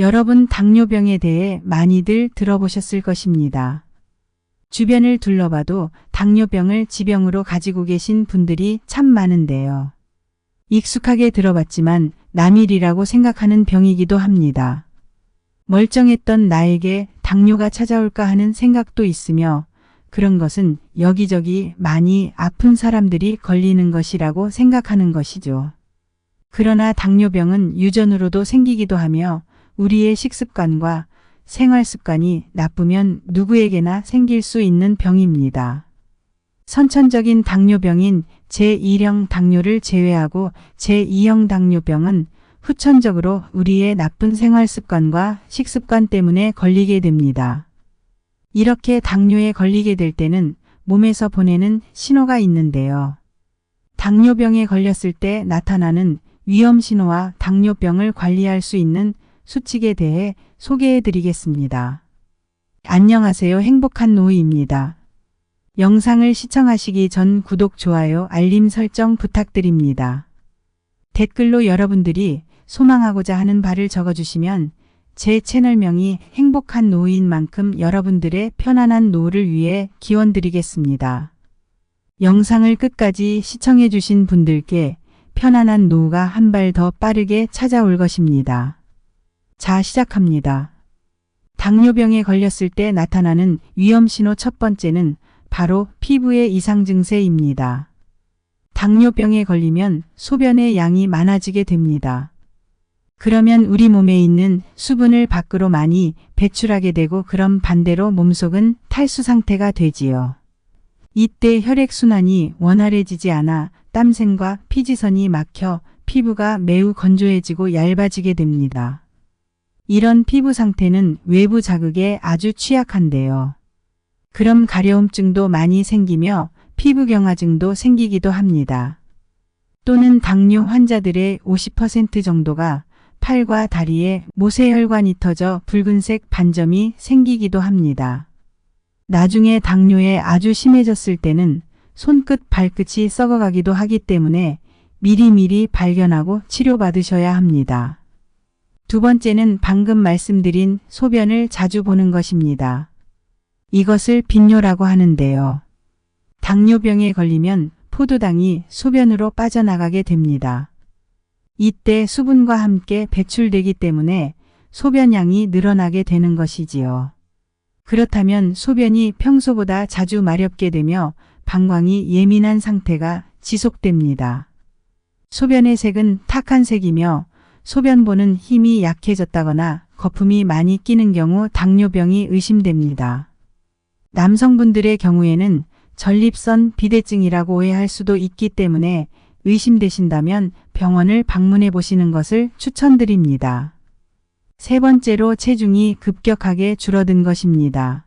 여러분 당뇨병에 대해 많이들 들어보셨을 것입니다. 주변을 둘러봐도 당뇨병을 지병으로 가지고 계신 분들이 참 많은데요. 익숙하게 들어봤지만 남일이라고 생각하는 병이기도 합니다. 멀쩡했던 나에게 당뇨가 찾아올까 하는 생각도 있으며 그런 것은 여기저기 많이 아픈 사람들이 걸리는 것이라고 생각하는 것이죠. 그러나 당뇨병은 유전으로도 생기기도 하며 우리의 식습관과 생활 습관이 나쁘면 누구에게나 생길 수 있는 병입니다. 선천적인 당뇨병인 제1형 당뇨를 제외하고 제2형 당뇨병은 후천적으로 우리의 나쁜 생활 습관과 식습관 때문에 걸리게 됩니다. 이렇게 당뇨에 걸리게 될 때는 몸에서 보내는 신호가 있는데요. 당뇨병에 걸렸을 때 나타나는 위험 신호와 당뇨병을 관리할 수 있는 수칙에 대해 소개해 드리겠습니다. 안녕하세요. 행복한 노이입니다. 영상을 시청하시기 전 구독, 좋아요, 알림 설정 부탁드립니다. 댓글로 여러분들이 소망하고자 하는 바를 적어주시면 제 채널명이 행복한 노인 만큼 여러분들의 편안한 노후를 위해 기원 드리겠습니다. 영상을 끝까지 시청해 주신 분들께 편안한 노후가 한 발 더 빠르게 찾아올 것입니다. 자, 시작합니다. 당뇨병에 걸렸을 때 나타나는 위험 신호 첫 번째는 바로 피부의 이상 증세입니다. 당뇨병에 걸리면 소변의 양이 많아지게 됩니다. 그러면 우리 몸에 있는 수분을 밖으로 많이 배출하게 되고 그럼 반대로 몸속은 탈수 상태가 되지요. 이때 혈액순환이 원활해지지 않아 땀샘과 피지선이 막혀 피부가 매우 건조해지고 얇아지게 됩니다. 이런 피부 상태는 외부 자극에 아주 취약한데요. 그럼 가려움증도 많이 생기며 피부경화증도 생기기도 합니다. 또는 당뇨 환자들의 50% 정도가 팔과 다리에 모세혈관이 터져 붉은색 반점이 생기기도 합니다. 나중에 당뇨에 아주 심해졌을 때는 손끝 발끝이 썩어가기도 하기 때문에 미리미리 발견하고 치료받으셔야 합니다. 두 번째는 방금 말씀드린 소변을 자주 보는 것입니다. 이것을 빈뇨라고 하는데요. 당뇨병에 걸리면 포도당이 소변으로 빠져나가게 됩니다. 이때 수분과 함께 배출되기 때문에 소변량이 늘어나게 되는 것이지요. 그렇다면 소변이 평소보다 자주 마렵게 되며 방광이 예민한 상태가 지속됩니다. 소변의 색은 탁한 색이며 소변 보는 힘이 약해졌다거나 거품이 많이 끼는 경우 당뇨병이 의심됩니다. 남성분들의 경우에는 전립선 비대증이라고 오해할 수도 있기 때문에 의심되신다면 병원을 방문해 보시는 것을 추천드립니다. 세 번째로 체중이 급격하게 줄어든 것입니다.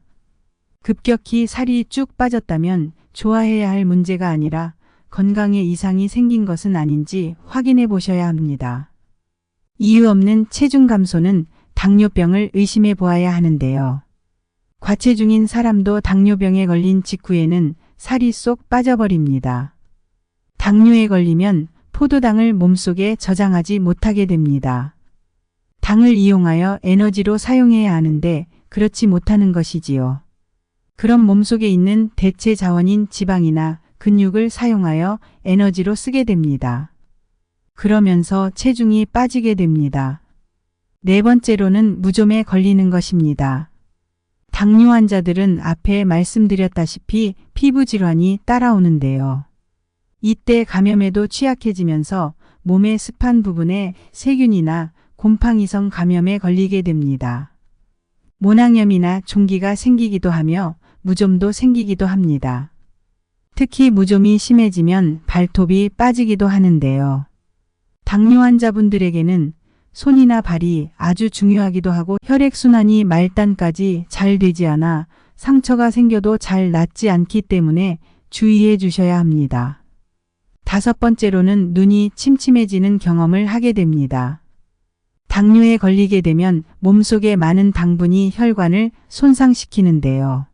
급격히 살이 쭉 빠졌다면 좋아해야 할 문제가 아니라 건강에 이상이 생긴 것은 아닌지 확인해 보셔야 합니다. 이유 없는 체중 감소는 당뇨병을 의심해 보아야 하는데요. 과체중인 사람도 당뇨병에 걸린 직후에는 살이 쏙 빠져버립니다. 당뇨에 걸리면 포도당을 몸속에 저장하지 못하게 됩니다. 당을 이용하여 에너지로 사용해야 하는데 그렇지 못하는 것이지요. 그럼 몸속에 있는 대체 자원인 지방이나 근육을 사용하여 에너지로 쓰게 됩니다. 그러면서 체중이 빠지게 됩니다. 네 번째로는 무좀에 걸리는 것입니다. 당뇨 환자들은 앞에 말씀드렸다시피 피부 질환이 따라오는데요. 이때 감염에도 취약해지면서 몸의 습한 부분에 세균이나 곰팡이성 감염에 걸리게 됩니다. 모낭염이나 종기가 생기기도 하며 무좀도 생기기도 합니다. 특히 무좀이 심해지면 발톱이 빠지기도 하는데요. 당뇨 환자분들에게는 손이나 발이 아주 중요하기도 하고 혈액순환이 말단까지 잘 되지 않아 상처가 생겨도 잘 낫지 않기 때문에 주의해 주셔야 합니다. 다섯 번째로는 눈이 침침해지는 경험을 하게 됩니다. 당뇨에 걸리게 되면 몸속에 많은 당분이 혈관을 손상시키는데요.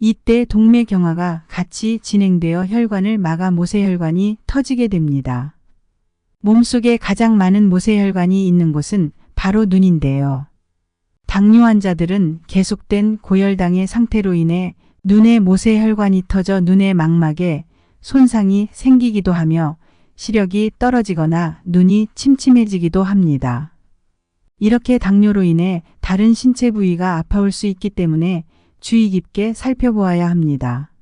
이때 동맥경화가 같이 진행되어 혈관을 막아 모세혈관이 터지게 됩니다. 몸속에 가장 많은 모세혈관이 있는 곳은 바로 눈인데요. 당뇨 환자들은 계속된 고혈당의 상태로 인해 눈의 모세혈관이 터져 눈의 망막에 손상이 생기기도 하며 시력이 떨어지거나 눈이 침침해지기도 합니다. 이렇게 당뇨로 인해 다른 신체 부위가 아파올 수 있기 때문에 주의 깊게 살펴보아야 합니다.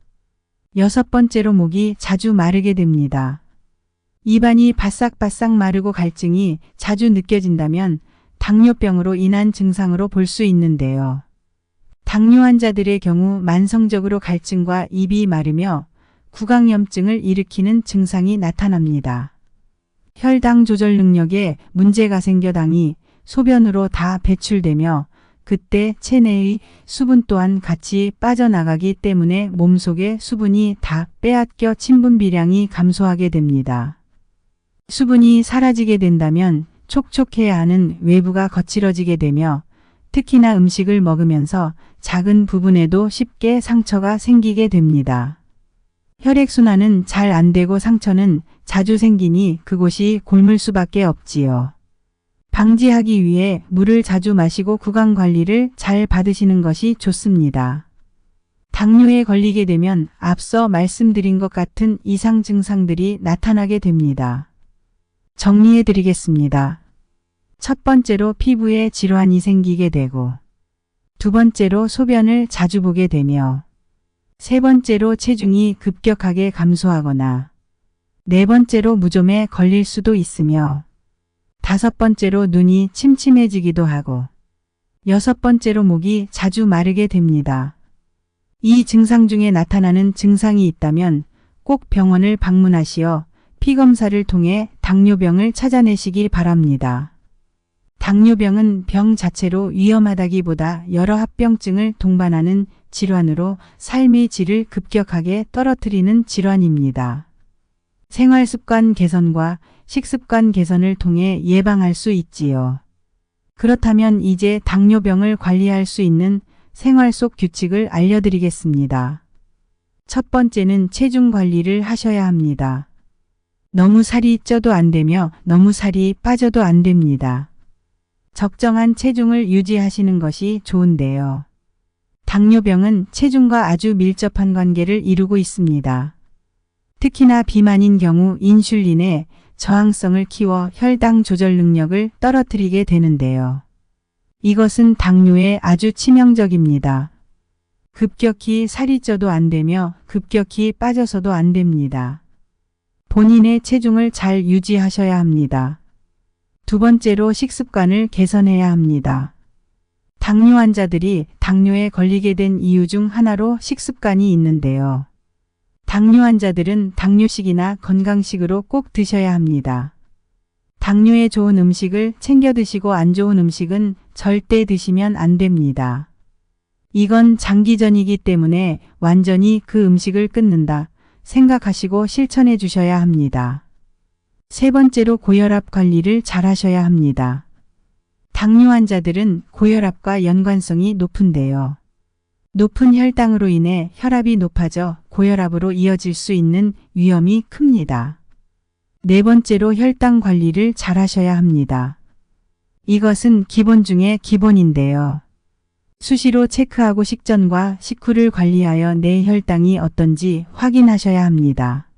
여섯 번째로 목이 자주 마르게 됩니다. 입안이 바싹바싹 마르고 갈증이 자주 느껴진다면 당뇨병으로 인한 증상으로 볼 수 있는데요. 당뇨 환자들의 경우 만성적으로 갈증과 입이 마르며 구강염증을 일으키는 증상이 나타납니다. 혈당 조절 능력에 문제가 생겨 당이 소변으로 다 배출되며 그때 체내의 수분 또한 같이 빠져나가기 때문에 몸속의 수분이 다 빼앗겨 침분 비량이 감소하게 됩니다. 수분이 사라지게 된다면 촉촉해야 하는 외부가 거칠어지게 되며 특히나 음식을 먹으면서 작은 부분에도 쉽게 상처가 생기게 됩니다. 혈액순환은 잘 안 되고 상처는 자주 생기니 그곳이 곪을 수밖에 없지요. 방지하기 위해 물을 자주 마시고 구강 관리를 잘 받으시는 것이 좋습니다. 당뇨에 걸리게 되면 앞서 말씀드린 것 같은 이상 증상들이 나타나게 됩니다. 정리해 드리겠습니다. 첫 번째로 피부에 질환이 생기게 되고, 두 번째로 소변을 자주 보게 되며, 세 번째로 체중이 급격하게 감소하거나, 네 번째로 무좀에 걸릴 수도 있으며, 다섯 번째로 눈이 침침해지기도 하고, 여섯 번째로 목이 자주 마르게 됩니다. 이 증상 중에 나타나는 증상이 있다면 꼭 병원을 방문하시어 피검사를 통해 당뇨병을 찾아내시길 바랍니다. 당뇨병은 병 자체로 위험하다기보다 여러 합병증을 동반하는 질환으로 삶의 질을 급격하게 떨어뜨리는 질환입니다. 생활습관 개선과 식습관 개선을 통해 예방할 수 있지요. 그렇다면 이제 당뇨병을 관리할 수 있는 생활 속 규칙을 알려드리겠습니다. 첫 번째는 체중 관리를 하셔야 합니다. 너무 살이 쪄도 안 되며 너무 살이 빠져도 안 됩니다. 적정한 체중을 유지하시는 것이 좋은데요. 당뇨병은 체중과 아주 밀접한 관계를 이루고 있습니다. 특히나 비만인 경우 인슐린의 저항성을 키워 혈당 조절 능력을 떨어뜨리게 되는데요. 이것은 당뇨에 아주 치명적입니다. 급격히 살이 쪄도 안 되며 급격히 빠져서도 안 됩니다. 본인의 체중을 잘 유지하셔야 합니다. 두 번째로 식습관을 개선해야 합니다. 당뇨 환자들이 당뇨에 걸리게 된 이유 중 하나로 식습관이 있는데요. 당뇨 환자들은 당뇨식이나 건강식으로 꼭 드셔야 합니다. 당뇨에 좋은 음식을 챙겨 드시고 안 좋은 음식은 절대 드시면 안 됩니다. 이건 장기전이기 때문에 완전히 그 음식을 끊는다 생각하시고 실천해 주셔야 합니다. 세 번째로 고혈압 관리를 잘 하셔야 합니다. 당뇨 환자들은 고혈압과 연관성이 높은데요. 높은 혈당으로 인해 혈압이 높아져 고혈압으로 이어질 수 있는 위험이 큽니다. 네 번째로 혈당 관리를 잘 하셔야 합니다. 이것은 기본 중에 기본인데요. 수시로 체크하고 식전과 식후를 관리하여 내 혈당이 어떤지 확인하셔야 합니다.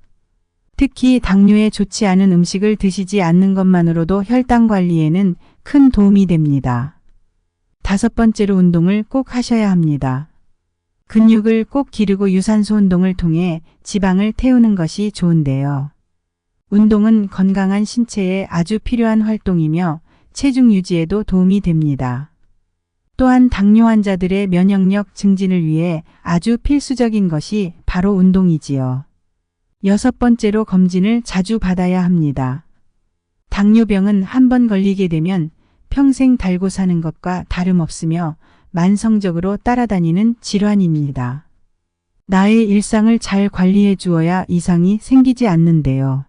특히 당뇨에 좋지 않은 음식을 드시지 않는 것만으로도 혈당 관리에는 큰 도움이 됩니다. 다섯 번째로 운동을 꼭 하셔야 합니다. 근육을 꼭 기르고 유산소 운동을 통해 지방을 태우는 것이 좋은데요. 운동은 건강한 신체에 아주 필요한 활동이며 체중 유지에도 도움이 됩니다. 또한 당뇨 환자들의 면역력 증진을 위해 아주 필수적인 것이 바로 운동이지요. 여섯 번째로 검진을 자주 받아야 합니다. 당뇨병은 한 번 걸리게 되면 평생 달고 사는 것과 다름없으며 만성적으로 따라다니는 질환입니다. 나의 일상을 잘 관리해 주어야 이상이 생기지 않는데요.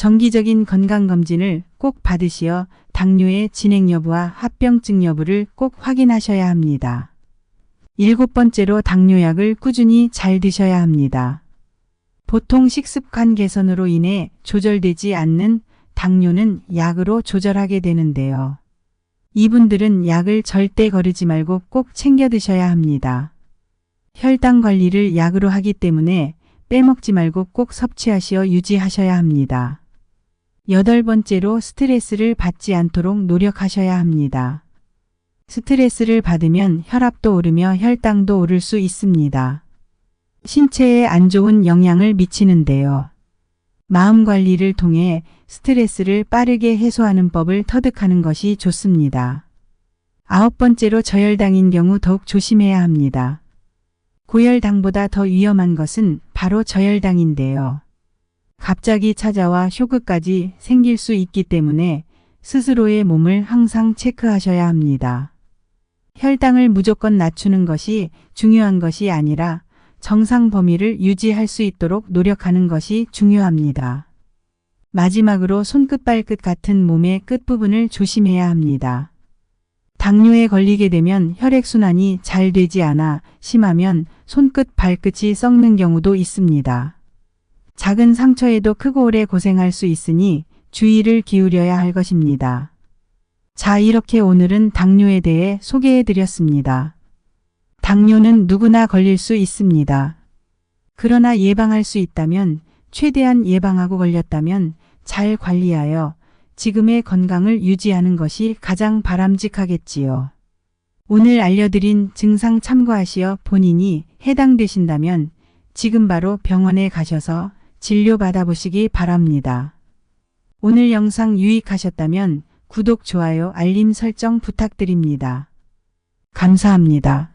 정기적인 건강검진을 꼭 받으시어 당뇨의 진행 여부와 합병증 여부를 꼭 확인하셔야 합니다. 일곱 번째로 당뇨약을 꾸준히 잘 드셔야 합니다. 보통 식습관 개선으로 인해 조절되지 않는 당뇨는 약으로 조절하게 되는데요. 이분들은 약을 절대 거르지 말고 꼭 챙겨 드셔야 합니다. 혈당 관리를 약으로 하기 때문에 빼먹지 말고 꼭 섭취하시어 유지하셔야 합니다. 여덟 번째로 스트레스를 받지 않도록 노력하셔야 합니다. 스트레스를 받으면 혈압도 오르며 혈당도 오를 수 있습니다. 신체에 안 좋은 영향을 미치는데요. 마음 관리를 통해 스트레스를 빠르게 해소하는 법을 터득하는 것이 좋습니다. 아홉 번째로 저혈당인 경우 더욱 조심해야 합니다. 고혈당보다 더 위험한 것은 바로 저혈당인데요. 갑자기 찾아와 쇼크까지 생길 수 있기 때문에 스스로의 몸을 항상 체크하셔야 합니다. 혈당을 무조건 낮추는 것이 중요한 것이 아니라 정상 범위를 유지할 수 있도록 노력하는 것이 중요합니다. 마지막으로 손끝 발끝 같은 몸의 끝부분을 조심해야 합니다. 당뇨에 걸리게 되면 혈액순환이 잘 되지 않아 심하면 손끝 발끝이 썩는 경우도 있습니다. 작은 상처에도 크고 오래 고생할 수 있으니 주의를 기울여야 할 것입니다. 자, 이렇게 오늘은 당뇨에 대해 소개해 드렸습니다. 당뇨는 누구나 걸릴 수 있습니다. 그러나 예방할 수 있다면 최대한 예방하고 걸렸다면 잘 관리하여 지금의 건강을 유지하는 것이 가장 바람직하겠지요. 오늘 알려드린 증상 참고하시어 본인이 해당되신다면 지금 바로 병원에 가셔서 진료 받아보시기 바랍니다. 오늘 영상 유익하셨다면 구독, 좋아요, 알림 설정 부탁드립니다. 감사합니다.